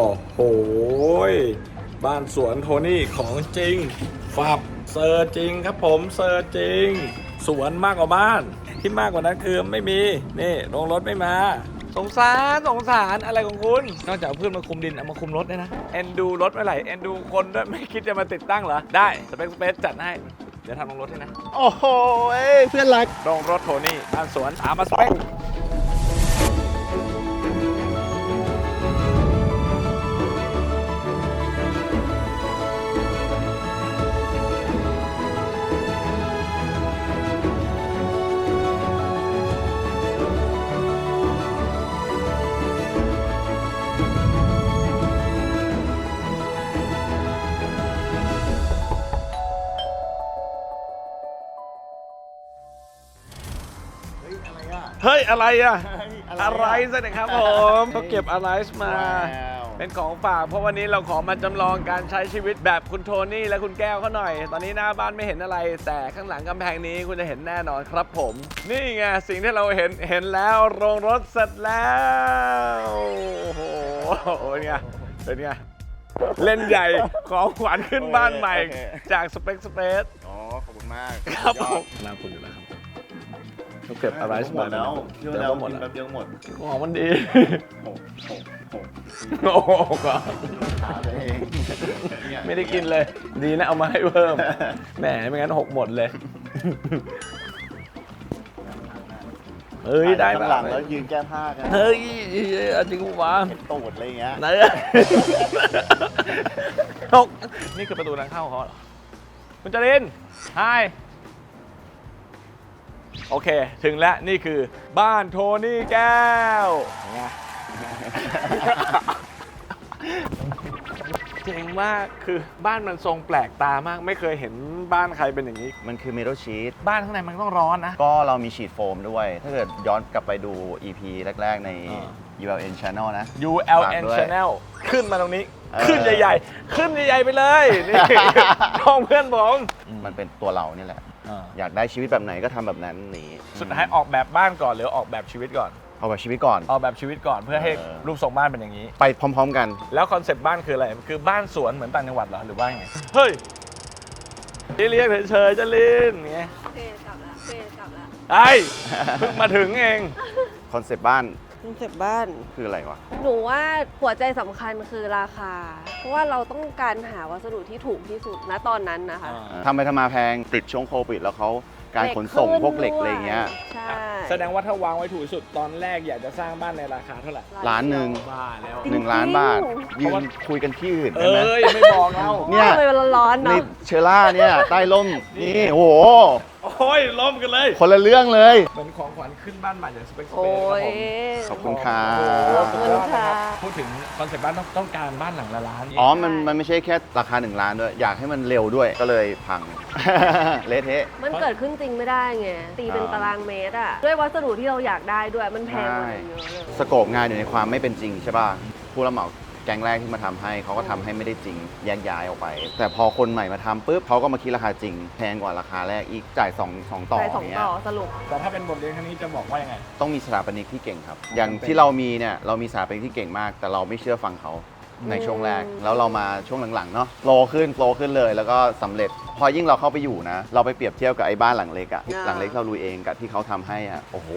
โอ้โหยบ้านสวนโทนี่ของจริงฟับเซอร์จริงครับผมเซอร์จริง สวนมากกว่าบ้าน ที่มากกว่านั้นคือไม่มี นี่โรงรถไม่มา สงสารสงสารอะไรของคุณ นอกจากเอาเพื่อนมาคุมดินเอามาคุมรถด้วยนะเอ็นดูรถไม่ไหลเอ็นดูคนด้วยไม่คิดจะมาติดตั้งเหรอ ได้สเปคสเปซจัดให้เดี๋ยวทำโรงรถให้นะ โอ้โหเอ้ยเพื่อนรักโรงรถโทนี่บ้านสวนอามาสเปค เฮ้ย อะไรอะ อะไรสินะครับผมเขาเก็บอะไรมา เป็นของฝาก เพราะวันนี้เราขอมาจำลองการใช้ชีวิตแบบคุณโทนี่และคุณแก้วเขาหน่อย ตอนนี้หน้าบ้านไม่เห็นอะไร แต่ข้างหลังกำแพงนี้คุณจะเห็นแน่นอนครับผม นี่ไงสิ่งที่เราเห็นเห็นแล้วโรงรถเสร็จแล้ว โอ้โหเป็นไงเป็นไงเล่นใหญ่ของขวัญขึ้นบ้านใหม่โอเคจากสเปคสเปซอ๋อ ขอบคุณมาก ครับผมน่าคุณอยู่แล้ว ครับเขาเก็บอะไรหมดแล้วเดี๋เดี๋ยยววก็หมดกินแล้วแป๊บเดียวหมดหอมมันดีโอ้โหโอ้โหโอ้โหก็หาตัวเองไม่ได้กินเลย ดีนะเอามาให้เพิ่ม แหมไม่งั้นหกหมดเลยเฮ้ยได้ข้างปะหลังแล้วยืนแก้ผ้ากัน เฮ้ยเอาจริงวะเห็นตูดอะไรอย่างเงี้ยเนื้อหกนี่คือประตูทางเข้าเขาเหรอ คุณจรินไฮ โอเค ถึงแล้วนี่คือบ้านโทนี่แก้วไงเจ๋งมากคือบ้านมันทรงแปลกตามาก ไม่เคยเห็นบ้านใครเป็นอย่างนี้ มันคือเมทัลชีตบ้านข้างในมันต้องร้อนนะ ก็เรามีฉีดโฟมด้วย ถ้าเกิดย้อนกลับไปดู EP แรก ๆ ใน อ่า ULN Channel นะ ULN ฝากด้วย Channel ขึ้นมาตรงนี้ เออ ขึ้นใหญ่ๆ ขึ้นใหญ่ๆไปเลยนี่ช่องเพื่อนผม มันเป็นตัวเราเนี่ยแหละ อ่า อยากได้ชีวิตแบบไหนก็ทำแบบนั้นหนีสุดท้ายออกแบบบ้านก่อนหรือออกแบบชีวิตก่อน เอาแบบชีวิตก่อน ออกแบบชีวิตก่อนเพื่อให้เออ รูปทรงบ้านเป็นอย่างนี้ ไปพร้อม ๆ กัน แล้วคอนเซปต์บ้านคืออะไร คือบ้านสวนเหมือนต่างจังหวัดเหรอ หรือว่าไง เฮ้ยที่เรียกเฉยๆจะลินไงเพลกลับละเพลกลับละไอ้เพิ่งมาถึงเอง คอนเซปต์บ้าน คอนเซ็ปต์บ้าน คืออะไรวะ หนูว่าหัวใจสำคัญคือราคา เพราะว่าเราต้องการหาวัสดุที่ถูกที่สุดณตอนนั้นนะคะ ทำไปทำมาแพงติดช่วงโควิดแล้วเขาการขนส่งขึ้พวกเหล็กอะไรเงี้ย ใช่ แสดงว่าถ้าวางไว้ถูกที่สุดตอนแรกอยากจะสร้างบ้านในราคาเท่าไหร่ล้านหนึ่งบ้าแล้ว หนึ่งล้านบาทยืนคุยกันที่อื่นเอได้ไหม้ยไม่บอกเราเนี่ย เลยเวลาร้อนนี่เนาะเชอร่าเนี่ย ใต้ร่มนี่โอ้โห โอ้ยล้มกันเลย คนละเรื่องเลย เหมือนของขวัญขึ้นบ้านใหม่จากสเปกสเปโอ้ครับผมยขอบคุณค่ะโอ้โหขอบคุณค่ะ พูดถึงคอนเซ็ปต์บ้านต้องต้องการบ้านหลังละล้านอ๋อมันมันไม่ใช่แค่ราคา 1 ล้านด้วย อยากให้มันเร็วด้วยก็เลยพัง เละเทะ มันเกิดขึ้นจริงไม่ได้ไงตีเป็นอ่าตารางเมตรอะด้วยวัสดุที่เราอยากได้ด้วยมันแพงกว่านั้นเยอะเลยสโคปงานอยู่ในความไม่เป็นจริงใช่ป่ะผู้รับเหมาแก๊งแรกที่มาทำให้เขาก็ทำให้ไม่ได้จริงแยกย้ายออกไป แต่พอคนใหม่มาทำปุ๊บเขาก็มาคิดราคาจริง แพงกว่าราคาแรกอีกจ่ายสองสองต่อใช่สองอย่างเงี้ต่ยอสรุป แต่ถ้าเป็นบทเรียนครั้งนี้จะบอกว่ายังไง ต้องมีสถาปนิกที่เก่งครับ อย่างที่เรามีเนี่ยเรามีสถาปนิกที่เก่งมาก แต่เราไม่เชื่อฟังเขา ในช่วงแรก แล้วเรามาช่วงหลังๆเนาะโฟลขึ้นโฟลขึ้นเลย แล้วก็สำเร็จ พอยิ่งเราเข้าไปอยู่นะ เราไปเปรียบเทียบกับไอ้บ้านหลังเล็กอะอ่า หลังเล็กเราลุยเองกับที่เขาทำให้อะโอ้โห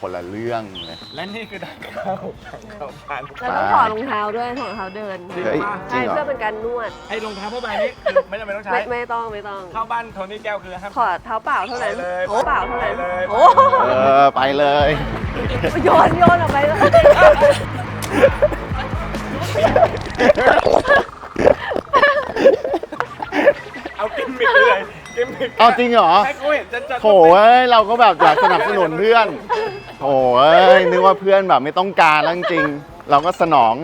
คนละเรื่องเลย และนี่คือทางเข้าทางเข้าบ้านแล้วต้องถอดรองเท้าด้วยถอดรองเท้าเดินจริงเฮ้ยปะจริใช่งเหรอ เพื่อเป็นการนวดไอ้รองเท้าผ้าใบนี้คือไม่จำเป็นต้องใช้ ไม่ไม่ต้องไม่ต้องเข้าบ้านโทนี่แก้วคือห้าม ถอดเท้าเปล่าเท่านั้นไปเลยโอ้เปล่าเท่านั้นไปเลย โอ้เออ ไปเลย โยนโยนออกไปเลย เอากิมมิคเลยกิมมิคเอาจริงเหรอให้เขาเห็นจัดๆโถเอ้ยเราก็แบบอยากสนับสนุนเพื่อนโถเอ้ยนึกว่าเพื่อนแบบไม่ต้องการแล้วจริงๆเราก็สนอง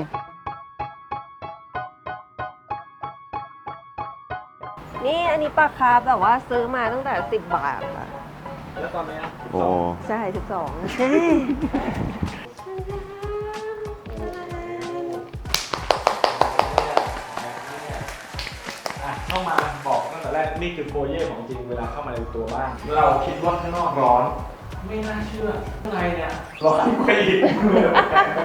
นี่อันนี้ปลาคาร์ฟแบบว่าซื้อมาตั้งแต่ 10 บาทค่ะ แล้วตอนนี้ โอ้ ใช่ 12 เข้ามาบอกตั้งแต่แรกนี่คือโฟเย่ของจริงเวลาเข้ามาในตัวบ้าน เราคิดว่าข้างนอกร้อน ไม่น่าเชื่อข้างในเนี่ยร้อนไปอีก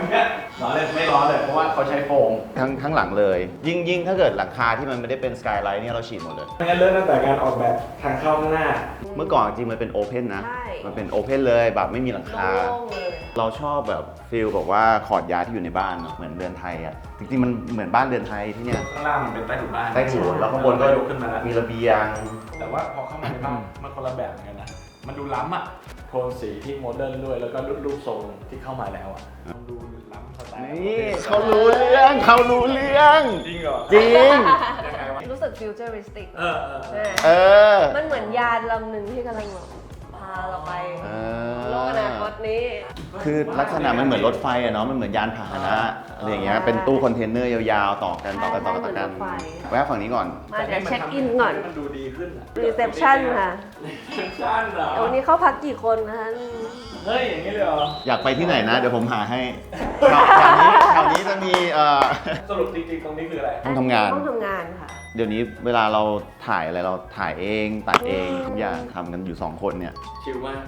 เนี่ยร้อนเลยไม่ร้อนเลยเพราะว่าเขาใช้โฟมทั้งทั้งหลังเลย ยิ่งยิ่งถ้าเกิดหลังคาที่มันไม่ได้เป็นสกายไลท์เนี่ยเราฉีดหมดเลย งั้นเริ่มตั้งแต่การออกแบบทางเข้าข้างหน้า เมื่อก่อนจริงๆมันเป็นโอเพนนะ ใช่ มันเป็นโอเพนเลยแบบไม่มีหลังคา โล่งๆเลย เราชอบแบบฟิลแบบว่าคอร์ดยาร์ดที่อยู่ในบ้านเนอะเหมือนเรือนไทยอะจริงๆมันเหมือนบ้านเรือนไทยที่เนี่ยข้างล่างมันเป็นใต้ถุนบ้านใต้ถุนแล้วข้างบนก็ยกขึ้นมาแล้วมีระเบียง แต่ว่าพอเข้ามาในบ้านมันคนละแบบเหมือนกันนะมันดูล้ำอะโทนสีที่โมเดิร์นด้วยแล้วก็รูปทรงที่เข้ามาแล้วอะมันดูล้ำสไตล์นี่เขารู้เรื่องเขารู้เรื่องจริงเหรอจริงยังไงวะรู้สึกฟิวเจอริสติกเออเออเออเออมันเหมือนยานลำหนึ่งที่กำลังแบบพาเราไปเอโลกอนาคตนี้ คือลักษณะมันเหมือนรถไฟอะเนาะ มันเหมือนยานพาหนะอะไรอย่างเงี้ย เป็นตู้คอนเทนเนอร์ยาวๆ ต่อกันต่อกันต่อกันต่อกันใช่เหมือนรถไฟ แวะฝั่งนี้ก่อน มาเดี๋ยวเช็คอินก่อน มันดูดีขึ้นอะ รีเซพชันค่ะรีเซพชันเหรอ เดี๋ยววันนี้เข้าพักกี่คนนะคะ เฮ้ย อย่างนี้เลยเหรอ อยากไปที่ไหนนะ เดี๋ยวผมหาให้แถวแถวนี้แถวนี้จะมีเอ่อ สรุปจริงๆ ตรงนี้คืออะไร ห้องทำงาน ห้องทำงานค่ะ เดี๋ยวนี้เวลาเราถ่ายอะไรเราถ่ายเองตัดเองทุกอย่างทำกันอยู่สองคนเนี่ย ชิลมาก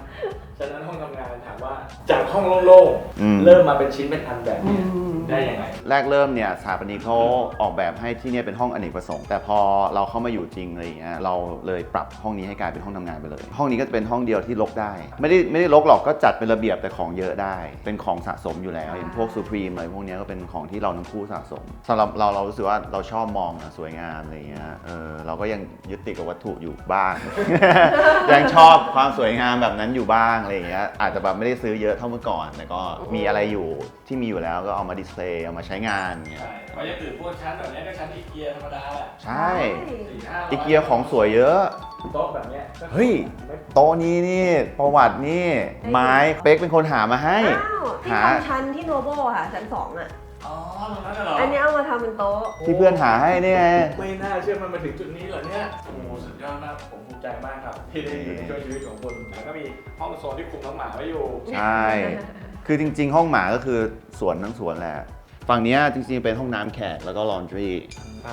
ฉะนั้นห้องทำงานถามว่าจากห้องโล่งอืม ๆเริ่มมาเป็นชิ้นเป็นอันแบบเนี้ยได้ยังไง แรกเริ่มเนี่ยสถาปนิกเขาออกแบบให้ที่เนี่ยเป็นห้องอเนกประสงค์ แต่พอเราเข้ามาอยู่จริงอะไรอย่างเงี้ยเราเลยปรับห้องนี้ให้กลายเป็นห้องทำงานไปเลย ห้องนี้ก็จะเป็นห้องเดียวที่ลกได้ ไม่ได้ไม่ได้ลกหรอกก็จัดเป็นระเบียบแต่ของเยอะได้ เป็นของสะสมอยู่แล้วอย่างพวกซูพรีมอะไรพวกเนี้ยก็เป็นของที่เราทั้งคู่สะสมสำหรับเราเรารู้สึกว่าเราชอบมองอะสวยงามอะไรอย่างเงี้ย เออเราก็ยังยึดติดกับวัตถุอยู่บ้าง ยังชอบความสวยงามแบบนั้นอยู่บ้างอะไรอย่างเงี้ย อาจจะแบบไม่ได้ซื้อเยอะเท่าเมื่อก่อน แต่ก็มีอะไรอยู่ที่มีอยู่แล้วก็เอามาดิสเพลย์เอามาใช้งานอย่างเงี้ย ใช่เพราะอย่างอื่นพวกชั้นแบบเนี้ยก็ชั้นอีเกียธรรมดาแหละใช่ สี่ห้าร้อีเกียของสวยเยอะ โต๊ะแบบเนี้ยก็เฮ้ย ไม่โต๊ะนี้นี่ประวัตินี่ไม้เป๊กเป็นคนหามาให้ อ้าวที่หา ทำชั้นที่โนโบค่ะชั้นสองอะ อ๋อตรงนั้นน่ะเหรออันนี้เอามาทำเป็นโต๊ะ ที่เพื่อนหาให้นี่ไง ไม่น่าเชื่อมันมาถึงจุดนี้เหรอเนี่ยโอ้โหสุดยอดมาก ผมภูมิใจมากครับ ที่ได้อยู่ในช่วงชีวิตของคุณแล้วก็มีห้องโซนที่คุมน้องหมาไว้อยู่ ใช่ คือจริง ๆ ห้องหมาก็คือสวนทั้งสวนแหละ ฝั่งเนี้ยจริงๆเป็นห้องน้ำแขกแล้วก็ลอนดรี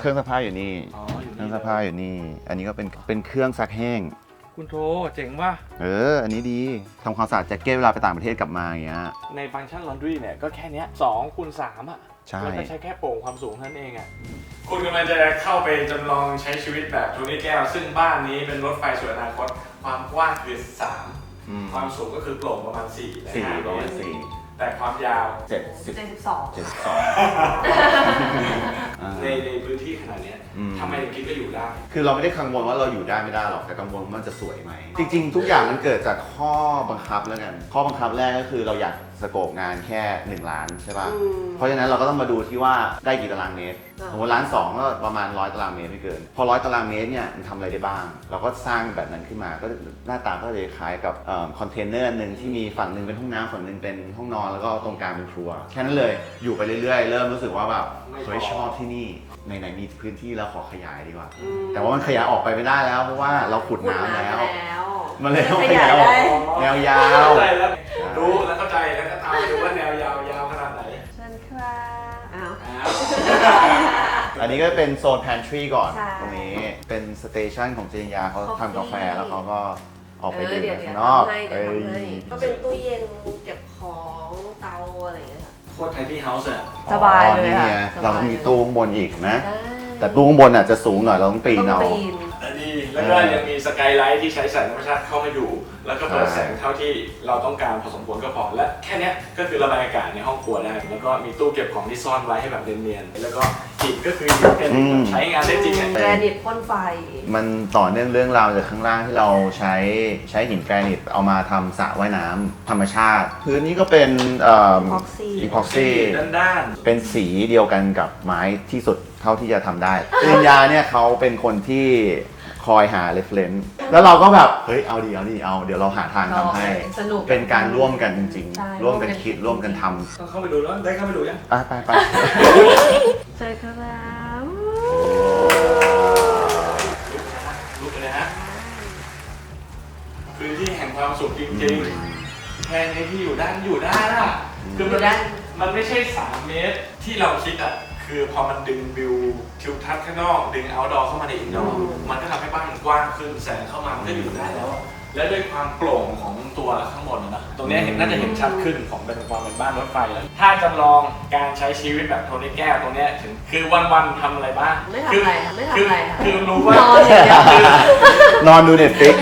เครื่องซักผ้าอยู่นี่ อ๋อ อยู่เครื่นี่องซักผ้าอยู่นี่ อันนี้ก็เป็นเป็นเครื่องซักแห้ง คุณโทเจ๋งว่ะ เออ อันนี้ดีทำความสะอาดแจ็คเก็ตเวลาไปต่างประเทศกลับมาอย่างเงี้ย ในฟังก์ชัน laundry เนี่ยก็แค่เนี้ยสองคูณสามอะใช่ แล้วก็ใช้แค่โป่งความสูงเท่านั้นเองอะ คุณกำลังจะเข้าไปจำลองใช้ชีวิตแบบโทนี่แก้ว ซึ่งบ้านนี้เป็นรถไฟสวนอนาคต ความกว้างคือ อืม3 ความสูงก็คือโปร่งประมาณ4และสี่ห้าประเมมาณตรสี่แต่ความยาวเจ็ดสิบเจ็ดสิบสองเจ็ดสิบสองอ่าในในพื้นที่ขนาดเนี้ย อืม ทำไมถึงคิดว่าอยู่ได้ คือเราไม่ได้กังวลว่าเราอยู่ได้ไม่ได้หรอกแต่กังวลว่ามันจะสวยไหมจริง ๆ ทุกอย่างมันเกิดจากข้อบังคับแล้วกัน ข้อบังคับแรกก็คือเราอยากสโคปงานแค่ 1 ล้านใช่ป่ะอืมเพราะฉะนั้นเราก็ต้องมาดูที่ว่าได้กี่ตารางเมตรอ่า สมมติล้านสองก็ประมาณร้อยตารางเมตรไม่เกิน พอร้อยตารางเมตรเนี่ยมันทำอะไรได้บ้าง เราก็สร้างแบบนั้นขึ้นมาก็หน้าตาก็จะคล้ายกับคอนเทนเนอร์หนึ่งที่มีฝั่งหนึ่งเป็นห้องน้ำฝั่งหนึ่งเป็นห้องนอนแล้วก็ตรงกลางเป็นครัวแค่นั้นเลยอยู่ไปเรื่อยๆ เริ่มรู้สึกว่าแบบไม่พอ เฮ้ยชอบที่นี่ ไหนๆมีพื้นที่แล้วขอขยายดีกว่า อืมแต่ว่ามันขยายออกไปไม่ได้แล้วเพราะว่าเราขุดน้ำแล้วแล้วมันเลยต้องขขยายยายออกได้แนวยาวเข้าใจแล้วรู้แล้วเข้าใจแล้วก็ตามไปดูว่าแนวยาวยาวขนาดไหนเชิญครับอ้าว อ้าว อันนี้ก็เป็นโซน pantry ก่อนใช่ตรงนี้เป็นสเตชันของเจนยาเขาทำกาแฟแล้วเขาก็ออกไปเอดื่อมเดี๋ยวกันเดี๋ข้ายงนอกวทำให้เดี๋ยวทำให้ เอ้ยก็เป็นตู้เย็นเก็บของ โคตรไทที่เฮาส์อะสบายเลยอ๋อนี่ค่ะไงสบาย เราต้องมีตู้ข้างบนอีกนะได้แต่ตู้ข้างบนอะจะสูงหน่อยเราต้องปีนต้องเอาปีนอันนี้ แล้วก็ยังมีสกายไลท์ที่ใช้แสงธรรมชาติเข้ามาอยู่ แล้วก็เปิดใช่แสงเท่าที่เราต้องการพอสมควรก็พอ และแค่เนี้ยก็คือระบายอากาศในห้องครัวได้ แล้วก็มีตู้เก็บของที่ซ่อนไว้ให้แบบเนียนๆ แล้วก็หินก็คือหินเป็นใช้งานได้จริงอะแกรนิตพ่นไฟ มันต่อเนื่องเรื่องราวจากข้างล่างที่เราใช้ใช้หินแกรนิตเอามาทำสระว่ายน้ำธรรมชาติ พื้นนี้ก็เป็นเอ่อ Epoxy อีพ็อกซี่ด้านเป็นสีเดียวกันกับไม้ที่สุดเท่าที่จะทำได้ปริญญาเนี่ยเขาเป็นคนที่ คอยหาเรฟเลนซ์แล้วเราก็แบบเฮ้ยเอาดีเอาดีเอาเดี๋ยวเราหาทางทำให้ สนุก เป็นการร่วมกันจริง ใช่ ๆ ร่วมกันคิดร่วมกันทๆต้องเข้าไปดูแล้วได้เข้าไปดูยังำไปไปไปเจอครับลุกเลยนะฮะพื้นที่แห่งความสุขจริงๆแค่นี้ที่อยู่ด้านอยู่ได้ล่ะคือมันมันไม่ใช่ 3 เมตรที่เราคิดอะ คือพอมันดึงวิวทิวทัศน์ข้างนอก ดึงเอาดอเข้ามาในอินดอร์มันก็ทำให้บ้านมันกว้างขึ้นแสงเข้ามามันก็อยู่ได้แล้วอะและด้วยความโปร่งของตัวข้างบนนะตรงเนี้ยเห็นน่าจะเห็นชัดขึ้นของเป็นความเป็นบ้านรถไฟเลยถ้าจำลองการใช้ชีวิตแบบโทนี่แก้วตรงเนี้ยถึงคือวันๆทำอะไรบ้างไม่ทำอะไรค่ะไม่ทำอะไรค่ะ คือรู้ว่า นอนอย่างเดียวคือนอนดูเน็ตฟิก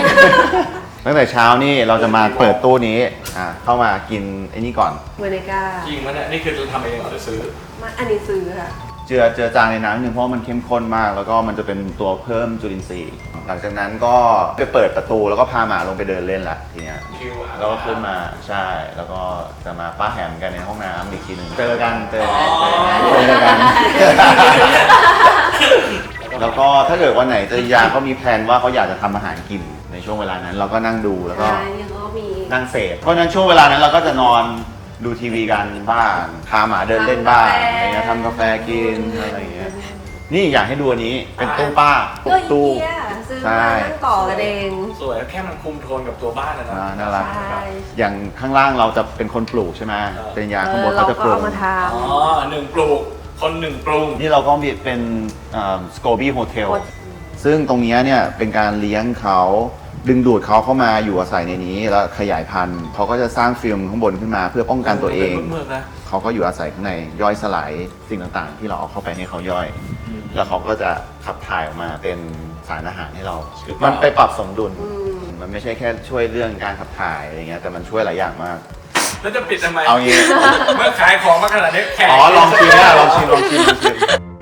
ตั้งแต่เช้านี่เราจะมาเปิดตู้นี้อ่าเข้ามากินไอ้นี่ก่อน เวเนก้าจริงมั้ยเนี่ยนี่คือทำเองเหรอหรือซื้อ มาอันนี้ซื้อค่ะ เจือเจือจางในน้ำนิดนึงเพราะมันเข้มข้นมาก แล้วก็มันจะเป็นตัวเพิ่มจุลินทรีย์ หลังจากนั้นก็ไปเปิดประตูแล้วก็พาหมาลงไปเดินเล่นละทีเนี้ย คิวอะแล้วก็ขึ้นมาใช่ แล้วก็จะมาป้าแหมกันในห้องน้ำอีกทีหนึ่งเจอกันเจอกันเจอกันแล้วก็ถ้าเกิดวันไหนเจอยาเขามีแพลนว่าเขาอยากจะทำอาหารกินใน ช่วงเวลานั้น เราก็นั่งดูแล้วก็ ใช่ยังก็มี นั่งเสพเพราะฉะนั้นช่วงเวลานั้นเราก็จะนอนดูทีวีกันบ้างพาหมาเดินเล่นบ้างอะไรเงี้ยทำกาแฟกินอะไรอย่างเงี้ยนี่อยากให้ดูอันนี้เป็นตู้ป้าก็ตู้เยี่ยซื้อใช่ มานั่งต่อกันเองสวยแค่มันคุมโทนกับตัวบ้านนะนะ อ่าน่ารัก ใช่ อย่างข้างล่างเราจะเป็นคนปลูกใช่ไหมเออ เป็นยาเอข้างบอนเราเขาจะก็ปลูกเอามาทอ๋อหนึ่งปลูก คนหนึ่งปรุง นี่เราก็มีเป็นสโคบี้โฮเทลำ ซึ่งตรงเนี้ยเนี่ยเป็นการเลี้ยงเขา ดึงดูดเขาเข้ามาอยู่อาศัยในนี้ แล้วขยายพันธุ์เขาก็จะสร้างฟิล์มข้างบนขึ้นมาเพื่อป้องกันตัวเองเมือกๆนะเขาก็อยู่อาศัยข้างในย่อยสลายสิ่งต่างๆ ที่เราเอาเข้าไปให้เขาย่อย แล้วเขาก็จะขับถ่ายออกมาเป็นสารอาหารให้เรา มันไปปรับสมดุลอืมมันไม่ใช่แค่ช่วยเรื่องการขับถ่ายอะไรเงี้ยแต่มันช่วยหลายอย่างมาก แล้วจะปิดทำไมเอางี้ เมื่อขายของมาขนาดนี้แขก อ๋อลองชิมนะลองชิมลองชิมลองชิมไม่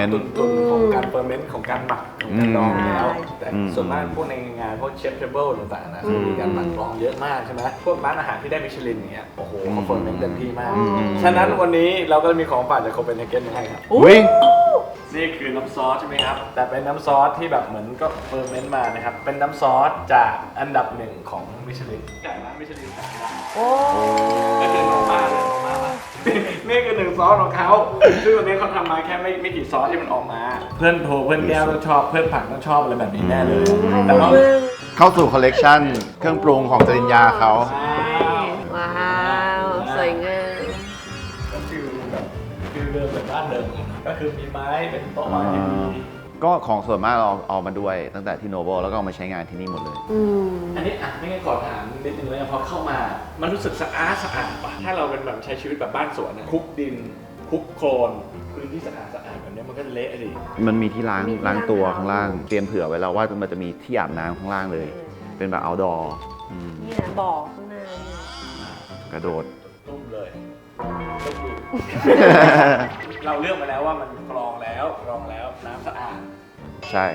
Ferment ความตุนๆของการเฟอร์เมนต์ของการหมักของการดองอยู่แล้วใช่แต่อืมส่วนมากพวกในงานพวกเชฟเทเบิลต่างๆนะอืมมีการหมักดองเยอะมากใช่ไหมพวกร้านอาหารที่ได้มิชลินอย่างเงี้ยโอ้โหอืมเขาเฟอร์เมนต์เต็มที่มาก อืม ฉะนั้นวันนี้เราก็มีของฝากจากโคเปนเฮเกนมาให้ครับ อุ้ย นี่คือน้ำซอสใช่ไหมครับ แต่เป็นน้ำซอสที่แบบเหมือนก็เฟอร์เมนต์มานะครับ เป็นน้ำซอสจากอันดับหนึ่งของมิชลินจากร้านมิชลินสามดาว โอ้ ก็คือโนมาเลยโนมามา นี่คือหนึ่งซอสของเขาซึ่งวันนี้เขาทำมาแค่ไม่ไม่กี่ซอสที่มันออกมา เพื่อนโทรเพื่อนแก้วต้องชอบเพื่อนผักต้องชอบอะไรแบบนี้แน่เลย แต่ว่าเข้าสู่คอลเลกชันเครื่องปรุงของจริญญาเขาว้าวสวยงามก็คือแบบคือเดิมแบบบ้านเดิมก็คือมีไม้เป็นโต๊ะวางที่ดี ก็ของส่วนมากเราเอามาด้วยตั้งแต่ที่โนโบแล้วก็เอามาใช้งานที่นี่หมดเลย อืม อันนี้อะไม่งั้นขอถามนิดนึงเลยพอเข้ามา มันรู้สึกสะอาดสะอาดป่ะถ้าเราเป็นแบบใช้ชีวิตแบบบ้านสวนอะคลุกดินคลุกโคลนพื้นที่สะอาดสะอาดแบบเนี้ยมันก็เละดิมันมีที่ล้างมีที่ล้างตัวล้าง ข้างล่าง เตรียมเผื่อไว้แล้วว่ามันจะมีที่อาบน้ำข้างล่างเลย เป็นแบบ outdoor อืมนี่นะบ่อข้างหน้าเนี่ยกระโดดตุ้มเลย ตุ้มอยู่ เราเลือกมาแล้วว่ามันกรองแล้วกรองแล้วน้ำสะอาด ใช่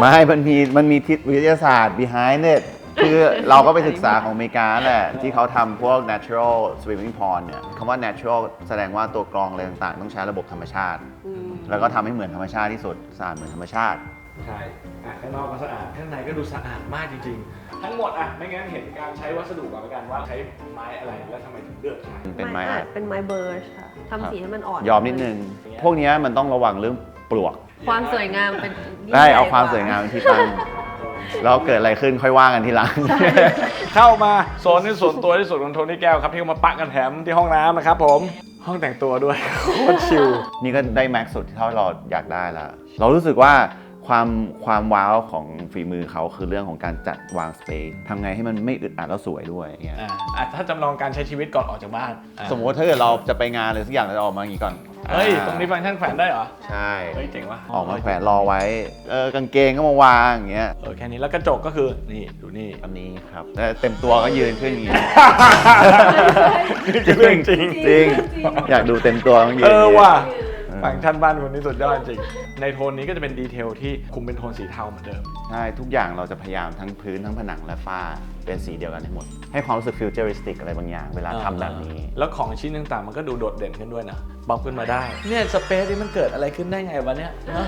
ไม่มันมีมันมีทิศวิทยาศาสตร์ behind it คือเราก็ไปศึกษาของอเมริกาแหละ ที่เขาทำพวก natural swimming pond เนี่ยคำว่า natural แสดงว่าตัวกรองอะไรต่างๆ ต้องใช้ระบบธรรมชาติอืมแล้วก็ทำให้เหมือนธรรมชาติที่สุดสะอาดเหมือนธรรมชาติ ใช่อะข้างนอกก็สะอาด ข้างในก็ดูสะอาดมากจริง ๆ ทั้งหมดอะไม่งั้นเห็นการใช้วัสดุก่อนละกันว่าใช้ไม้อะไรแล้วทำไมถึงเลือกใช้ เป็นไม้อัอัดดเป็นไม้เบิร์ชค่ะทำสีให้มันอ่อนยอมนิดนึง พวกเนี้ยมันต้องระวังเรื่องปลวก ความสวยงามเป็นยิ่งได้ใหญ่เอาความกสวยงามเป็นที่ตั้งแล้วเกิดอะไรขึ้นค่อยว่ากันทีหลัง เข้ามาโซนที่ส่วนตัวที่สุดของโทนี่แก้วครับที่เขามาปะกันแถมที่ห้องน้ำนะครับผมห้องแต่งตัวด้วยโคตรชิลนี่ก็ได้แม็กซ์สุดที่เท่าเราอยากได้แล้วเรารู้สึกว่า ความความว้าวของฝีมือเขาคือเรื่องของการจัดวางสเปซทำไงให้มันไม่อึดอัดแล้วสวยด้วยอย่างเงี้ยอะอะถ้าจำลองการใช้ชีวิตก่อนออกจากบ้านอะสมมติถ้าเกิดเราจะไปงานเลยสักอย่างเราจะออกมาอย่างนี้ก่อนเฮ้ยอ่าตรงนี้ฟังก์ชันแขวนได้เหรอ ใช่ เฮ้ยเจ๋งว่ะออกมาแขวนรอไว้เออกางเกงก็มาวางอย่างเงี้ยเออแค่นี้แล้วกระจกก็คือนี่ดูนี่ อันนี้ครับแต่เต็มตัวก็ยืนขึ้นอย่างงี้ นี่คือเรื่องจริง จริง อยากดูเต็มตัวต้องยืนเออว่ะเออ ฟังก์ชันบ้านคนนี้สุดยอดจริง ในโทนนี้ก็จะเป็นดีเทลที่คุมเป็นโทนสีเทาเหมือนเดิม ใช่ทุกอย่างเราจะพยายามทั้งพื้นทั้งผนังและฝ้าเป็นสีเดียวกันให้หมด ให้ความรู้สึกฟิวเจอริสติกอะไรบางอย่างเวลาทำแบบนี้ แล้วของชิ้นต่างๆ มันก็ดูโดดเด่นขึ้นด้วยนะบ๊อบขึ้นมาได้ เนี่ยสเปซนี่มันเกิดอะไรขึ้นได้ไงวะเนี่ยเนอะ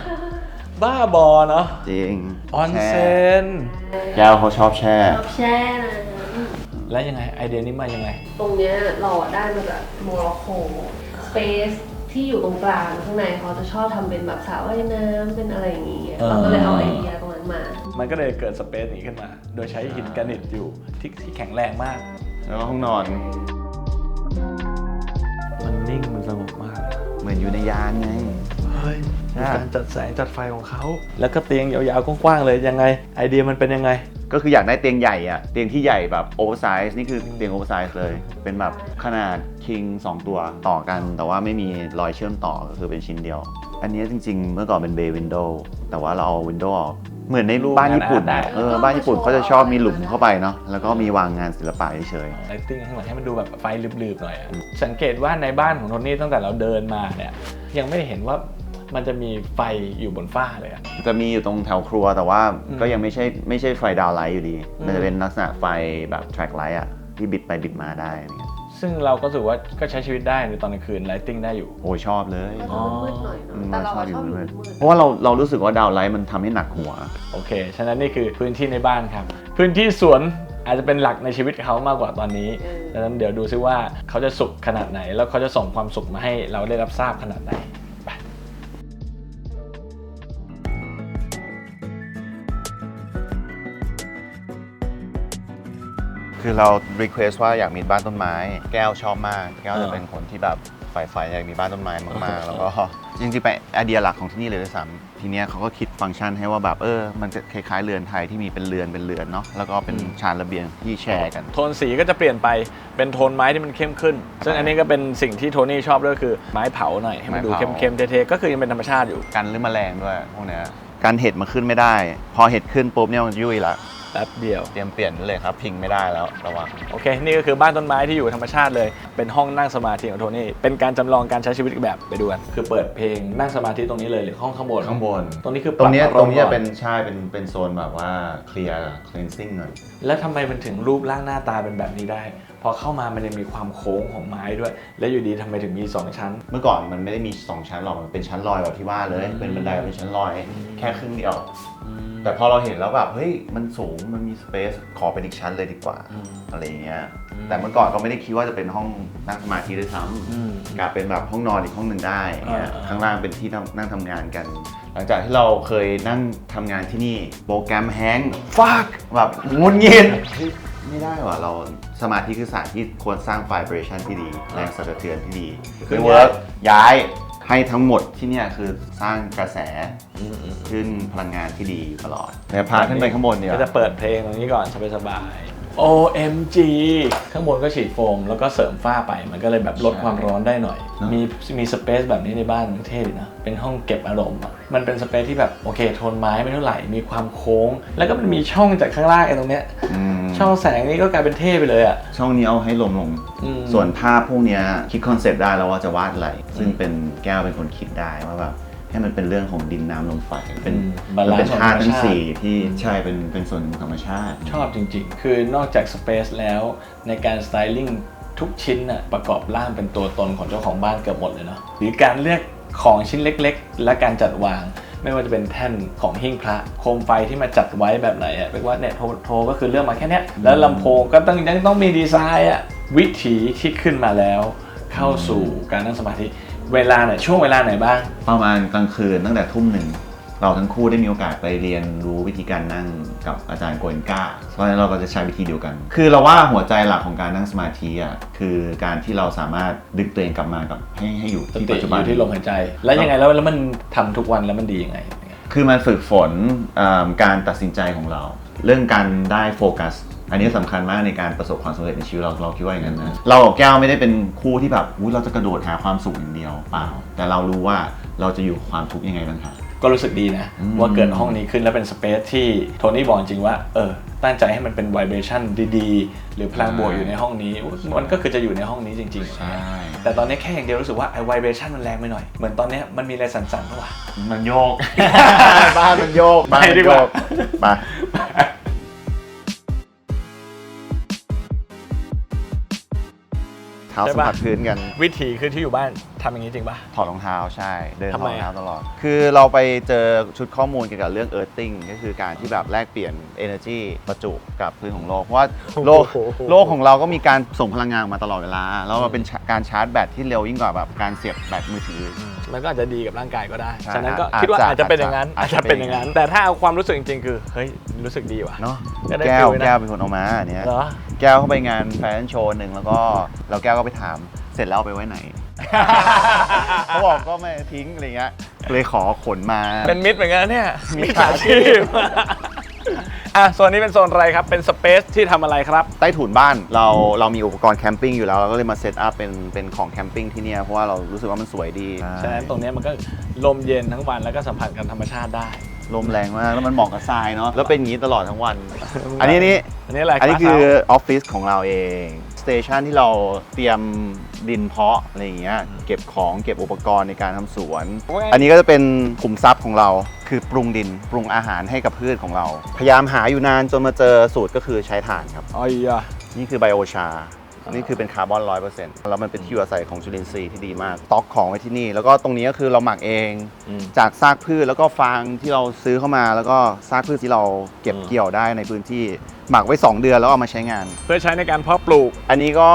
บ้าบอเนาะจริงออนแช่เซนแก้วเขาชอบแช่ ชอบแช่นะแล้วยังไงไอเดียนี้มายังไง ตรงเนี้ยเราอะได้มาจากโมร็อกโกสเปซ ทที่อยู่ตรงกลางข้างในเขาจะชอบทำเป็นแบบสระว่ายน้ำเป็นอะไรอย่างเงี้ยเออเราก็เลยเอาไอเดียตรงนั้นมา มันก็เลยเกิดสเปซนี้ขึ้นมา โดยใช้หินแกรนิตอยู่ที่ที่แข็งแรงมาก แล้วก็ห้องนอนมันนิ่งมันสงบมาก เหมือนอยู่ในยานไง เฮ้ยใช่มีการจัดแสงจัดไฟของเขา แล้วก็เตียงยาวๆกว้างๆเลยยังไง ไอเดียมันเป็นยังไง ก็คืออยากได้เตียงใหญ่อะเตียงที่ใหญ่แบบโอเวอร์ไซส์นี่คือเตียงโอเวอร์ไซส์เลย เป็นแบบขนาดคิง2 ตัวต่อกัน แต่ว่าไม่มีรอยเชื่อมต่อก็คือเป็นชิ้นเดียว อันนี้จริง ๆ เมื่อก่อนเป็นเบย์วินโดว์แต่ว่าเราเอาวินโดว์ออกเหมือนในบ้านญี่ปุ่นได้อะเออบ้านญี่ปุ่นเขาจะชอบมีหลุมเข้าไปเนาะแล้วก็มีวางงานศิลปะเฉยไลติ้งข้างหลังให้มันดูแบบไฟลืบๆหน่อยอะสังเกตว่าในบ้านของโทนี่ตั้งแต่เราเดินมาเนี่ยยังไม่ได้เห็นว่า มันจะมีไฟอยู่บนฝ้าเลยอะๆจะมีอยู่ตรงแถวครัวแต่ว่าอืมก็ยังไม่ใช่ไม่ใช่ไฟดาวไลท์อยู่ดี อืม มันจะเป็นลักษณะไฟแบบแทร็กไลท์อะที่บิดไปบิดมาได้อะไรเงี้ยซึ่งเราก็รู้สึกว่าก็ใช้ชีวิตได้ในตอนกลางคืนไลติ้งได้อยู่ โอ้ยชอบเลยมันจะมืดๆหน่อยเนอืมอะแต่เราอะชชออบบอยู่อยู่มืดมืดเพราะว่าเราเรารู้สึกว่าดาวไลท์มันทำให้หนักหัว โอเค ฉะนั้นนี่คือพื้นที่ในบ้านครับ พื้นที่สวนอาจจะเป็นหลักในชีวิตเขามากกว่าตอนนี้ เออ ดังนั้นเดี๋ยวดูซิว่าเขาจะสุขขนาดไหน แล้วเขาจะส่งความสุขมาให้เราได้รับทราบขนาดไหน คือเรา request ว่าอยากมีบ้านต้นไม้ แก้วชอบมาก แก้วเออจะเป็นคนที่แบบใฝ่ฝันอยากมีบ้านต้นไม้มากๆ แล้วก็จริงๆเป็นไอเดียหลักของที่นี่เลยด้วยซ้ำทีเนี้ยเขาก็คิดฟังก์ชันให้ว่าแบบเออ มันจะคล้ายๆเรือนไทยที่มีเป็นเรือนเป็นเรือนเนาะแล้วก็เป็นชานระเบียงที่แชร์กัน โทนสีก็จะเปลี่ยนไปเป็นโทนไม้ที่มันเข้มขึ้น ซึ่งอันนี้ก็เป็นสิ่งที่โทนี่ชอบด้วยคือไม้เผาหน่อยให้มันดูไม้เผาเข้มๆเท่ๆก็คือยังเป็นธรรมชาติอยู่กันหรือแมลงด้วยพวกเนี้ยการเห็ดมาขึ้นไม่ได้ พอเห็ดขึ้นปุ๊บเนี่ยมันยุ่ยละ แป๊บเดียว เตรียมเปลี่ยนเลยครับ พิงไม่ได้แล้วระวัง โอเค นี่ก็คือบ้านต้นไม้ที่อยู่ธรรมชาติเลย เป็นห้องนั่งสมาธิของโทนี่ เป็นการจำลองการใช้ชีวิตอีกแบบไปดูกัน คือเปิดเพลงนั่งสมาธิตรงนี้เลยหรือห้องข้างบน ข้างบน ตรงนี้คือตรงเนี้ยปบตรงเนี้ยอารมณ์ก่อเป็นใช่เป็นเป็นโซนแบบว่าเคลียร์ cleansing หน่อย แล้วทำไมมันถึงรูปร่างหน้าตาเป็นแบบนี้ได้ พอเข้ามามันยังมีความโค้งของไม้ด้วย และอยู่ดีทำไมถึงมี2ชั้น เมื่อก่อนมันไม่ได้มี 2 ชั้นหรอก มันเป็นชั้นลอยแบบที่ว่าเลยอืมเป็นบันไดเป็นชั้นลอยอืมแค่ครึ่งเดียว แต่พอเราเห็นแล้วแบบเฮ้ยมันสูงมันมีสเปซขอเป็นอีกชั้นเลยดีกว่าอืมอะไรอย่างเงี้ยอืมแต่เมื่อก่อนก็ไม่ได้คิดว่าจะเป็นห้องนั่งสมาธิด้วยซ้อืมำกลายเป็นแบบห้องนอนอีกห้องหนึ่งได้เงี้ยอ่าข้างล่างเป็นที่นั่งนั่งทำงานกัน หลังจากที่เราเคยนั่งทำงานที่นี่โปรแกรมแฮงฟากแบบงุนงิดเฮ้ยไม่ได้ว่ะเราสมาธิคือสถานที่ควรสร้างไฟเบรชันที่ดีแรงสั่นสะเทือนที่ดีคือไม่เวิร์กย้าย ให้ทั้งหมดที่เนี่ยคือสร้างกระแสอืมอืมขึ้นพลังงานที่ดีอยู่ตลอดเดี๋ยวพาขึ้นไปข้างบนเนี่ยก็จะเปิดเพลงตรงนี้ก่อนสบายๆ OMG ข้างบนก็ฉีดโฟม แล้วก็เสริมฝ้าไป มันก็เลยแบบลดความร้อนได้หน่อยมีมีสเปซแบบนี้ในบ้านมันเท่ดีนะ เป็นห้องเก็บอารมณ์อะมันเป็นสเปซที่แบบโอเคโทนไม้ไม่เท่าไหร่ มีความโค้ง แล้วก็มันมีช่องจากข้างล่างไอ้ตรงเนี้ย อืมช่องแสงนี่ก็กลายเป็นเท่ไปเลยอะ ช่องนี้เอาให้ลมลง อืม ส่วนภาพพวกเนี้ยคิดคอนเซปต์ได้แล้วว่าจะวาดอะไร ซึ่งเป็นแก้วเป็นคนคิดได้ว่าแบบ ให้มันเป็นเรื่องของดินน้ำลมไฟเป็นอืม balance เป็นธาตุทั้งของธรรมชาติสี่ที่ใช่เป็นเป็นส่วนหนึ่งของธรรมชาติ ชอบจริงๆ คือนอกจากสเปซแล้วในการสไตลิ่งทุกชิ้นน่ะประกอบร่างเป็นตัวตนของเจ้าของบ้านเกือบหมดเลยเนาะหรือการเลือกของชิ้นเล็กๆ และการจัดวาง ไม่ว่าจะเป็นแท่นของหิ้งพระโคมไฟที่มาจัดไว้แบบไหนอะเรียกว่าเนี่ยโทรโทรก็คือเรื่องมาแค่เนี้ยแล้วลำโพงก็ต้องยังต้องมีดีไซน์อะวิถีที่ขึ้นมาแล้ว เข้าสู่การนั่งสมาธิ เวลาไหนช่วงเวลาไหนบ้าง ประมาณกลางคืนตั้งแต่ทุ่มหนึ่ง เราทั้งคู่ได้มีโอกาสไปเรียนรู้วิธีการนั่งกับอาจารย์โกเอนก้าเพราะฉะนั้นเราก็จะใช้วิธีเดียวกัน คือเราว่าหัวใจหลักของการนั่งสมาธิอะคือการที่เราสามารถดึงตัวเองกลับมากับให้ให้อยู่สที่ติปัจจุอบันยู่ที่ลมหายใจ แล้วยังไงแล้วแล้วมันทำทุกวันแล้วมันดียังไง คือมันฝึกฝนเอิ่มการตัดสินใจของเรา เรื่องการได้โฟกัส อันนี้สำคัญมากในการประสบความสำเร็จในชีวิตเราเราคิดว่าอย่างนั้นนะเรากับแก้วไม่ได้เป็นคู่ที่แบบอุ๊ยเราจะกระโดดหาความสุขอย่างเดียวเปล่า แต่เรารู้ว่าเราจะอยู่กับความทุกข์ยังไงบ้างคะก็รู้สึกดีนะอืมว่าเกิดห้องนี้ขึ้นแล้วเป็นสเปซที่โทนี่บอกจริงว่าเออตั้งใจให้มันเป็นไวเบรชั่นดีๆ หรือพลังบวกอยู่ในห้องนี้ มันก็คือจะอยู่ในห้องนี้จริงๆใช่แต่ตอนนี้แค่อย่างเดียวรู้สึกว่าไอไวเบรชั่นมันแรงไปหน่อย เหมือนตอนเนี้ยมันมีอะไรสั่นๆเข้ามามันโยกบ้านมันโยกบ้านไปมันดีกโยว่ากม เท้าใช่สัมปะผัสพื้นกัน วิธีคือที่อยู่บ้านทำอย่างนี้จริงปะ ถอดรองเท้าใช่ เดินถทำอไมดรองอะเท้าตลอด คือเราไปเจอชุดข้อมูลเกี่ยวกับเรื่อง earthing ก็คือการที่แบบแลกเปลี่ยน energy ประจุกับพื้นของโลก เพราะว่าโลกโลกของเราก็มีการส่งพลังงานออกมาตลอดเวลา แล้วมันเป็นการชาร์จแบตที่เร็วยิ่งกว่าแบบการเสียบแบตมือถือ มันก็อาจจะดีกับร่างกายก็ได้ ใช่ฉะนั้นก็อาจคิดว่าจะอาจจะเป็นอย่างนั้น อาอาจจจะจะเป็นอย่างนั้น แต่ถ้าเอาความรู้สึกจริงๆ คือ เฮ้ย รู้สึกดีว่ะ เนาะก็ได้แก้วฟีลนะ แก้วเป็นคนเอามาอันเนี้ย เหรอ แก้วเข้าไปงานแฟชั่นโชว์หนึ่งแล้วก็เราแก้วก็ไปถามเสร็จแล้วเอาไปไว้ไหน เขาบอกก็ไม่ทิ้งอะไรเงี้ยเลยขอขนมาเป็นมิดเหมือนกันนะเนี่ยมิมิจจฉาฉาชีชีพพอะโซนนี้เป็นโซนอะไรครับ เป็นสเปซที่ทำอะไรครับ ใต้ถุนบ้านเราเรามีอุปกรณ์แคมปิ้งอยู่แล้วเราก็เลยมาเซตอัพเป็นเป็นของแคมปิ้งที่เนี่ยเพราะว่าเรารู้สึกว่ามันสวยดี ฉะนั้นตรงเนี้ยมันก็ลมเย็นทั้งวันแล้วก็สัมผัสกับธรรมชาติได้ ลมแรงมาก แล้วมันเหมาะกับทรายเนาะแล้วเป็นอย่างนี้ตลอดทั้งวัน อันนี้นี่อันนี้อะไรอันนี้รับคือออฟฟิศของเราเองสเตชันที่เราเตรียมดินเพาะอะไรอย่างเงี้ยเก็บของเก็บอุปกรณ์ในการทำสวน อันนี้ก็จะเป็นขุมทรัพย์ของเรา คือปรุงดินปรุงอาหารให้กับพืชของเรา พยายามหาอยู่นานจนมาเจอสูตรก็คือใช้ถ่านครับอ๋อยอะนี่คือไบโอชา นี่คือเป็นคาร์บอนร้อยเปอร์เซ็นต์แล้วมันเป็นที่อยู่อาศัยของจุลินทรีย์ที่ดีมากต็อกของไว้ที่นี่ แล้วก็ตรงนี้ก็คือเราหมักเองอืม จากซากพืชแล้วก็ฟางที่เราซื้อเข้ามา แล้วก็ซากพืชที่เราเก็บอืมเกี่ยวได้ในพื้นที่หมักไว้2เดือนแล้วเอามาใช้งาน เพื่อใช้ในการเพาะปลูก อันนี้ก็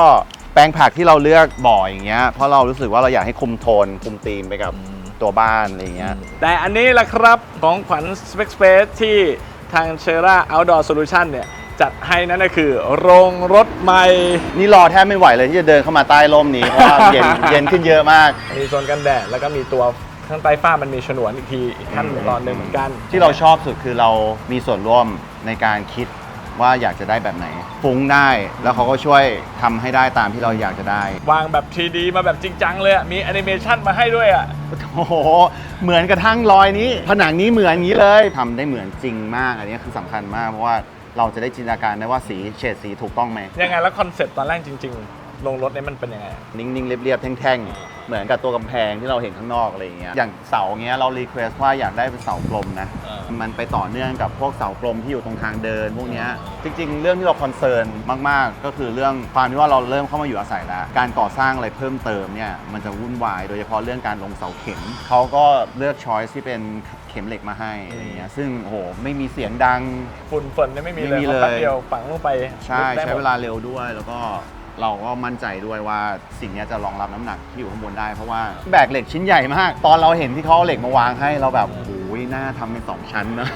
แปลงผักที่เราเลือกบ่ออย่างเงี้ยเพราะเรารู้สึกว่าเราอยากให้คุมโทนคุมธีมไปกับตัวบ้านอะไรอย่างเงี้ย แต่อันนี้แหละครับของขวัญ Spec Space ที่ทางเชรา Outdoor Solution เนี่ย จัดให้นั่นก็คือ โรงรถใหม่ นี่รอแทบไม่ไหวเลยที่จะเดินเข้ามาใต้ร่มนี้ เพราะว่าเย็นเย็นขึ้นเยอะมาก มีโซนกันแดดแล้วก็มีตัวข้างใต้ฝ้ามันมีฉนวนอีกทีอีกขั้นตอนหนึ่งเหมือนกัน ที่เราชอบสุดคือเรามีส่วนร่วมในการคิดว่าอยากจะได้แบบไหนฟุ้งได้แล้วเขาก็ช่วยทำให้ได้ตามที่เราอยากจะได้ วางแบบ 3D มาแบบจริงจังเลยอะมีแอนิเมชันมาให้ด้วยอะ โอ้โห เหมือนกระทั่งรอยนี้ ผนังนี้เหมือนอย่างนี้เลยทำได้เหมือนจริงมาก อันนี้คือสำคัญมากเพราะว่า เราจะได้จินตนาการได้ว่าสีเฉดสีถูกต้องไหม ยังไงแล้วคอนเซ็ปต์ตอนแรกจริง ๆ ลงรถเนี่ยมันเป็นยังไง นิ่งๆ เรียบๆ แท่งๆ เหมือนกับตัวกำแพงที่เราเห็นข้างนอกอะไรอย่างเงี้ย อย่างเสาเงี้ยเรารีเควสว่าอยากได้เป็นเสากลมนะ เออ มันไปต่อเนื่องกับพวกเสากลมที่อยู่ตรงทางเดินพวกเนี้ย จริงๆ เรื่องที่เราคอนเซิร์นมากๆ ก็คือเรื่องความที่ว่าเราเริ่มเข้ามาอยู่อาศัยแล้ว การก่อสร้างอะไรเพิ่มเติมเนี่ยมันจะวุ่นวาย โดยเฉพาะเรื่องการลงเสาเข็ม เขาก็เลือกช้อยที่เป็น เข็มเหล็กมาให้อะไรเงี้ยซึ่งโอ้โหไม่มีเสียงดัง ฝุ่นฝนเนี่ยไม่มีไม่เลยมีเพราะเลยแป๊บเดียวฝังลงไปใช่ได้หมใช้ดเวลาเร็วด้วย แล้วก็เราก็มั่นใจด้วยว่าสิ่งเนี้ยจะรองรับน้ำหนักที่อยู่ข้างบนได้เพราะว่าแบกเหล็กชิ้นใหญ่มาก ตอนเราเห็นที่เขาเอาเหล็กมาวางให้เราแบบโอ้โหน่าทำเป็นสองชั้นนะ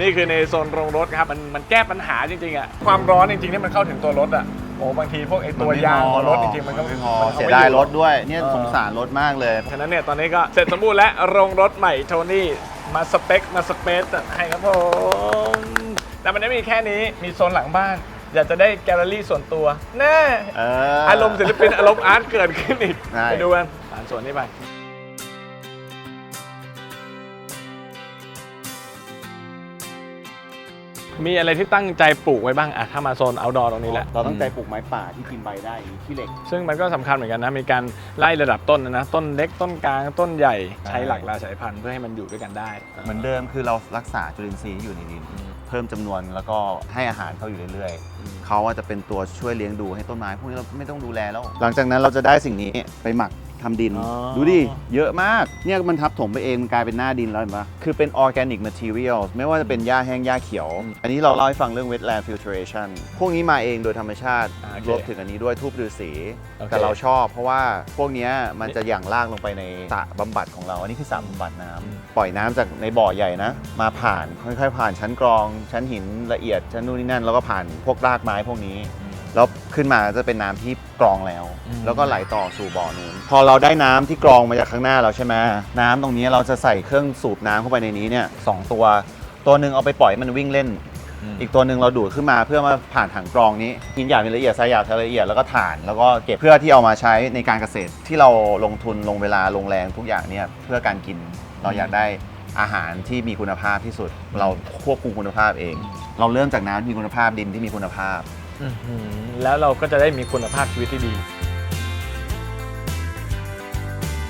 นี่คือในโซนโรงรถครับ มันมันแก้ปัญหาจริงๆอะความร้อนจริงๆที่มันเข้าถึงตัวรถอะ โอ้บางทีพวกไอ้ตัวยางของรถจริงๆมันก็ไม่พอมันเสียดายรถด้วยเนี่ยเออสงสารรถมากเลย ฉะนั้นเนี่ยตอนนี้ก็เสร็จสมบูรณ์และโรงรถใหม่โทนี่มาสเปคมาสเปซจัดให้ครับผมแต่มันไม่มีแค่นี้มีโซนหลังบ้านอยากจะได้แกลเลอรี่ส่วนตัวแน่เอออารมณ์ศิลปินอารมณ์อาร์ตเกิดขึ้นอีกใช่ไปดูกันผ่านส่วนนี้ไป มีอะไรที่ตั้งใจปลูกไว้บ้างอะถ้ามาโซน outdoor ตรงนี้แหละเราต้องใจปลูกไม้ป่าที่กินใบได้ที่เหล็ก ซึ่งมันก็สำคัญเหมือนกันนะ มีการไล่ระดับต้นนะนะต้นเล็กต้นกลางต้นใหญ่ใช่ใช้หลักหลายสายพันธุ์เพื่อให้มันอยู่ด้วยกันได้เหมือนเดิมคือเรารักษาจุลินทรีย์ที่อยู่ในดินอืมเพิ่มจำนวนแล้วก็ให้อาหารเขาอยู่เรื่อยอืมๆเขาว่าจะเป็นตัวช่วยเลี้ยงดูให้ต้นไม้พวกนี้เราไม่ต้องดูแลแล้ว หลังจากนั้นเราจะได้สิ่งนี้ไปหมัก ทำดิน อ๋อ ดูดิ เยอะมาก เนี่ยมันทับถมไปเองมันกลายเป็นหน้าดินแล้วเห็นปะคือเป็นออร์แกนิก a ม e เ i ียลไม่ว่าจะเป็นหญ้าแห้งหญ้าเขียว อันนี้เราเล่าให้ฟังเรื่อง wetland filtration พวกนี้มาเองโดยธรรมชาติอ่าโอเครวมถึงอันนี้ด้วยทูบฤาษีโอเค แต่เราชอบ เพราะว่าพวกเนี้ยมันจะหยั่งลากลงไปในสระบำบัดของเรา อันนี้คือสระบำบัดน้ำปล่อยน้ำจากในบ่อใหญ่นะ มาผ่านค่อยๆผ่านชั้นกรอง ชั้นหินละเอียดชั้นนู่นนี่นั่นแล้วก็ผ่านพวกรากไม้พวกนี้ แล้วขึ้นมาจะเป็นน้ำที่กรองแล้ว อืม แล้วก็ไหลต่อสู่บ่อนู้นพอเราได้น้ำที่กรองมาจากข้างหน้าเราใช่ไหมน้ำตรงนี้เราจะใส่เครื่องสูบน้ำเข้าไปในนี้เนี่ยสองตัว ตัวหนึ่งเอาไปปล่อยให้มันวิ่งเล่น อีกตัวหนึ่งเราดูดขึ้นมาเพื่อมาผ่านถังกรองนี้หินหยาบเป็นละเอียดทรายหยาบทรายละเอียดแล้วก็ถ่านแล้วก็เก็บเพื่อที่เอามาใช้ในการเกษตรที่เราลงทุนลงเวลาลงแรงทุกอย่างเนี่ยเพื่อการกินเราอยากได้อาหารที่มีคุณภาพที่สุด เราควบคุมคุณภาพเอง เราเริ่มจากน้ำที่มีคุณภาพดินที่มีคุณภาพอื้อหือ แล้วเราก็จะได้มีคุณภาพชีวิตที่ดี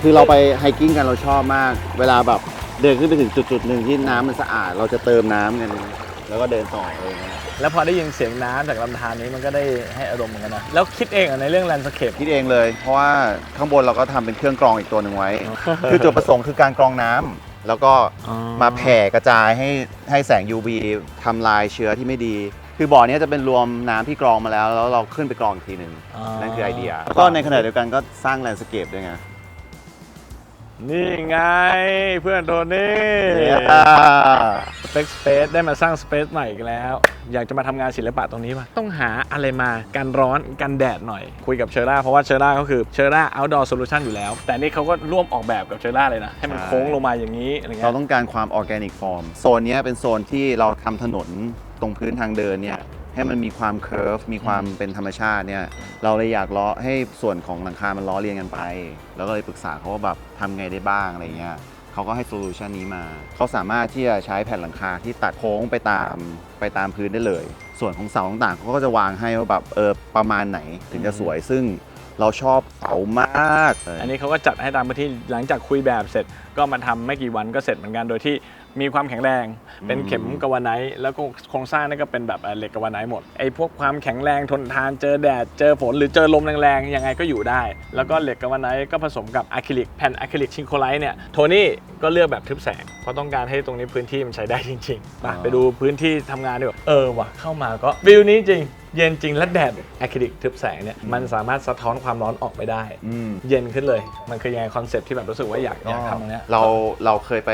คือเราไปไฮกิ้งกันเราชอบมาก เวลาแบบเดินขึ้นไปถึงจุดจุดๆหนึ่งที่น้ำมันสะอาด เราจะเติมน้ำกันแล้วก็เดินต่ออะไรอย่างเงี้ยแล้วพอได้ยินเสียงน้ำจากลำธารนี้มันก็ได้ให้อารมณ์เหมือนกันนะ แล้วคิดเองเหรอในเรื่องแลนด์สเคป คิดเองเลย เพราะว่าข้างบนเราก็ทำเป็นเครื่องกรองอีกตัวหนึ่งไว้ คือจุดประสงค์คือการกรองน้ำแล้วก็อ๋อ มาแผ่กระจายให้ให้แสง UV ทำลายเชื้อที่ไม่ดี คือบ่อเนี้ยจะเป็นรวมน้ำที่กรองมาแล้ว แล้วเราขึ้นไปกรองอีกทีหนึ่งนั่นคือไอเดียแล้วก็ในขณะเดียวกันก็สร้างแลนด์สเคปด้วยไงนี่ไงเพื่อนโทนี่สเป c สเปซได้มาสร้างสเปซใหม่อีกแล้ว อยากจะมาทำงานศิลปะตรงนี้ป่ะ ต้องหาอะไรมากันร้อนกันแดดหน่อย คุยกับเชอร่าเพราะว่าเชอร่าก็คือเชอร่า outdoor solution อยู่แล้ว แต่นี่เขาก็ร่วมออกแบบกับเชอร่าเลยนะ ให้มันใช่โค้งลงมาอย่างนี้อะไรเงี้เรายต้องการความออร์แกนิกฟอร์มโซนเนี้ยเป็นโซนที่เราทำถนน ตรงพื้นทางเดินเนี่ยให้มันมีความเค r ร์ฟมีความเป็นธรรมชาติเนี่ยเราเลยอยากล้อให้ส่วนของหลังคา มันล้อเลียนกันไป แล้วก็เลยปรึกษาเขาว่าแบบทำไงได้บ้างอะไรเงี้ยเขาก็ให้โซลูชันนี้มา เขาสามารถที่จะใช้แผ่นหลังคาที่ตัดโค้งไปตามไปตามพื้นได้เลย ส่วนของเสาต่างๆเขาก็จะวางให้ว่าแบบเออประมาณไหนถึงจะสวยซึ่งเราชอบเสามากเลยอันนี้เขาก็จัดให้ตามพื้นที่หลังจากคุยแบบเสร็จก็มาทำไม่กี่วันก็เสร็จเหมือนกันโดยที่ มีความแข็งแรง เป็นเข็มกาวาไนท์แล้วก็โครงสร้างนี่ก็เป็นแบบเหล็กกาวาไนท์หมดไอ้พวกความแข็งแรงทนทานเจอแดดเจอฝนหรือเจอลมแรงๆยังไงก็อยู่ได้ แล้วก็เหล็กกาวาไนท์ก็ผสมกับอะคริลิกแผ่นอะคริลิกชิงโคไลท์เนี่ยโทนี่ก็เลือกแบบทึบแสงเพราะต้องการให้ตรงนี้พื้นที่มันใช้ได้จริงๆไปไปดูพื้นที่ทำงานดีกว่าเออว่ะเข้ามาก็วิวนี้จริง เย็นจริงและแดดอะคริลิกทึบแสงเนี่ยมันสามารถสะท้อนความร้อนออกไปได้ อืมเย็นขึ้นเลย มันคือยังไงคอนเซ็ปต์ที่แบบรู้สึกว่าอยากอยากทำตรงเนี้ยเราเราเคยไป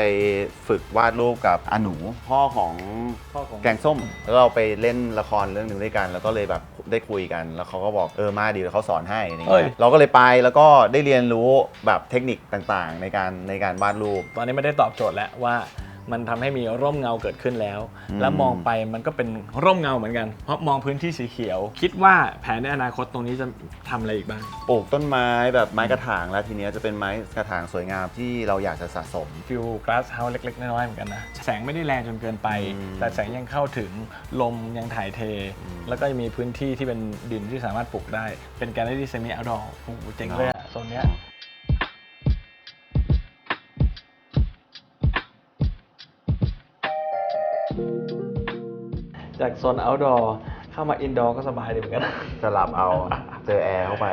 ฝึกวาดรูปกับอาหนูพ่อของพ่อของ แกงส้ม แล้วเราไปเล่นละครเรื่องหนึ่งด้วยกัน แล้วก็เลยแบบได้คุยกัน แล้วเขาก็บอกเออมาดีแล้วเขาสอนให้อะไรเอ้เงี้ยยเราก็เลยไปแล้วก็ได้เรียนรู้แบบเทคนิคต่างๆ ในการในการวาดรูป ตอนนี้ไม่ได้ตอบโจทย์แล้วว่า มันทำให้มีร่มเงาเกิดขึ้นแล้วอืมแล้วมองไปมันก็เป็นร่มเงาเหมือนกัน เพราะมองพื้นที่สีเขียว คิดว่าแผนในอนาคตตรงนี้จะทำอะไรอีกบ้าง ปลูกต้นไม้แบบไม้กระถางแล้วทีเนี้ยจะเป็นไม้กระถางสวยงามที่เราอยากจะสะสมฟิลกราสเฮาส์เล็กๆน้อยๆเหมือนกันนะแสงไม่ได้แรงจนเกินไปอืมแต่แสงยังเข้าถึงลมยังถ่ายเท แล้วก็ยังมีพื้นที่ที่เป็นดินที่สามารถปลูกได้ เป็นแกลเลอรี่เซมิเอาดอร์โอ้โหเจ๋งเลยอะโซนเนี้ย จากโซน outdoor เข้ามา indoor ก็สบายดีเหมือนกัน สลับเอาเจอแอร์เข้าไป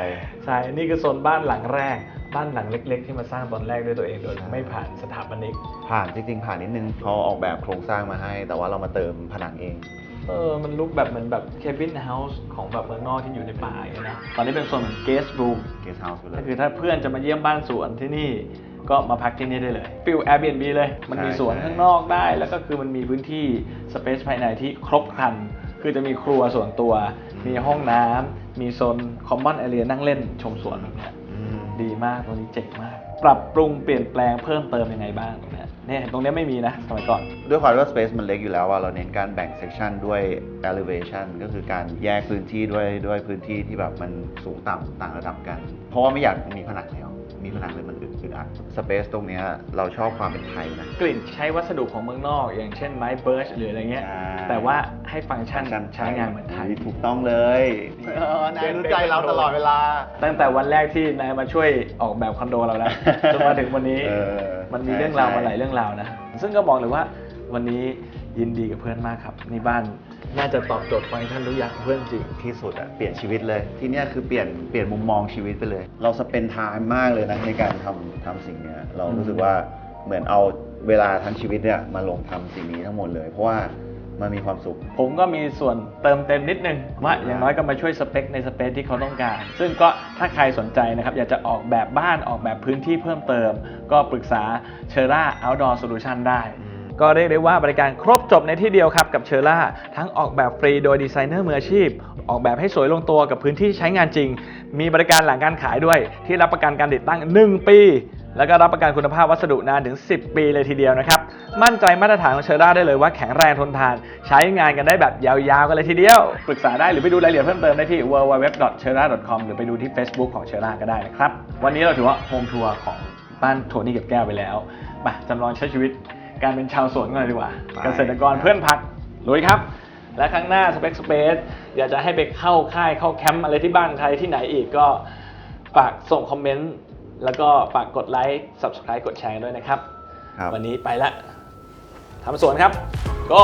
ใช่ นี่คือโซนบ้านหลังแรก บ้านหลังเล็ก ๆ ที่มาสร้างตอนแรกด้วยตัวเองโดยใช่ไม่ผ่านสถาปนิก ผ่านจริง ๆ ผ่านนิดนึงเขาออกแบบโครงสร้างมาให้ แต่ว่าเรามาเติมผนังเอง เออ มันลุกแบบเหมือนแบบเคบินเฮาส์ของแบบเมืองนอกที่อยู่ในป่าอย่างเงี้ยนะ ตอนนี้เป็นโซนเหมือนเกสต์รูมเกสต์เฮาส์ไปเลก็ย คือถ้าเพื่อนจะมาเยี่ยมบ้านสวนที่นี่ ก็มาพักที่นี่ได้เลยฟิล Airbnb เลย มันมีใช่สวนใช่ข้างนอกได้ แล้วก็คือมันมีพื้นที่สเปซภายในที่ครบครัน คือจะมีครัวส่วนตัว มีห้องน้ำมีโซนคอมมอนแอเรียนั่งเล่นชมสวนแบบเนี้ยอืมดีมากตรงนี้เจ๋งมาก ปรับปรุงเปลี่ยนแปลงเพิ่มเติมยังไงบ้างตรงเนี้ยเนี่ยตรงเนี้ยไม่มีนะสมัยก่อน ด้วยความว่า space มันเล็กอยู่แล้วว่าเราเน้นการแบ่ง section ด้วย elevation ก็คือการแยกพื้นที่ด้วยด้วยพื้นที่ที่แบบมันสูงต่ำต่างระดับกัน เพราะว่าไม่อยากมีผนังแล้ว มีผนังเลยมันอึดอึดอัด space ตรงเนี้ยเราชอบความเป็นไทยนะ กลิ่นใช้วัสดุของเมืองนอก อย่างเช่นไม้เบิร์ชหรืออะไรเงี้ย ใช่ แต่ว่าให้ฟังก์ชันใช้งานเหมือนไทย ถูกต้องเลยเออนายรู้ใจเราตลอดเวลา ตั้งแต่วันแรกที่นายมาช่วยออกแบบคอนโดเราแล้วจนมาถึงวันนี้ เออมันมีใช่เรื่องราวใช่มาหลายเรื่องราวนะ ซึ่งก็บอกเลยว่าวันนี้ ยินดีกับเพื่อนมากครับนี่บ้านน่าจะตอบโจทย์ฟังก์ชันทุกอย่างของเพื่อนจริง ที่สุดอะเปลี่ยนชีวิตเลย ที่เนี้ยคือเปลี่ยนเปลี่ยนมุมมองชีวิตไปเลย เราสเปนไทม์มากเลยนะในการทำทำสิ่งเนี้ยเรารู้สึกว่าเหมือนเอาเวลาทั้งชีวิตเนี่ยมาลงทำสิ่งนี้ทั้งหมดเลย เพราะว่ามันมีความสุข ผมก็มีส่วนเติมเต็มนิดนึงว่าอย่างน้อยก็มาช่วยสเปคในสเปซที่เขาต้องการ ซึ่งก็ถ้าใครสนใจนะครับ อยากจะออกแบบบ้านออกแบบพื้นที่เพิ่มเติม ก็ปรึกษาเชอร่า Outdoor Solution ได้ ก็เรียกได้ว่าบริการครบจบในที่เดียวครับกับเชอร่าทั้งออกแบบฟรีโดยดีไซเนอร์มืออาชีพ ออกแบบให้สวยลงตัวกับพื้นที่ใช้งานจริง มีบริการหลังการขายด้วย ที่รับประกันการติดตั้ง 1 ปีแล้วก็รับประกันคุณภาพวัสดุนานถึง 10 ปีเลยทีเดียวนะครับ มั่นใจมาตรฐานของเชอร่าได้เลยว่าแข็งแรงทนทาน ใช้งานกันได้แบบยาวๆ กันเลยทีเดียว ปรึกษาได้หรือไปดูรายละเอียดเพิ่มเติมได้ที่ www.chera.com หรือไปดูที่ Facebook ของเชอร่าก็ได้นะครับ วันนี้เราถือว่าโฮมทัวร์ของบ้านโทนี่เก็บแก้วไปแล้วมาจำลองใช้ชีวิต การเป็นชาวสวนกันหน่อยดีกว่าไปเกษตรกรเพื่อนพักลุยครับ และครั้งหน้า Spec Space อยากจะให้ไปเข้าค่ายเข้าแคมป์อะไรที่บ้านใครที่ไหนอีกก็ฝากส่งคอมเมนต์แล้วก็ฝากกดไลค์ Subscribe กดแชร์ด้วยนะครับครับวันนี้ไปละทำสวนครับ go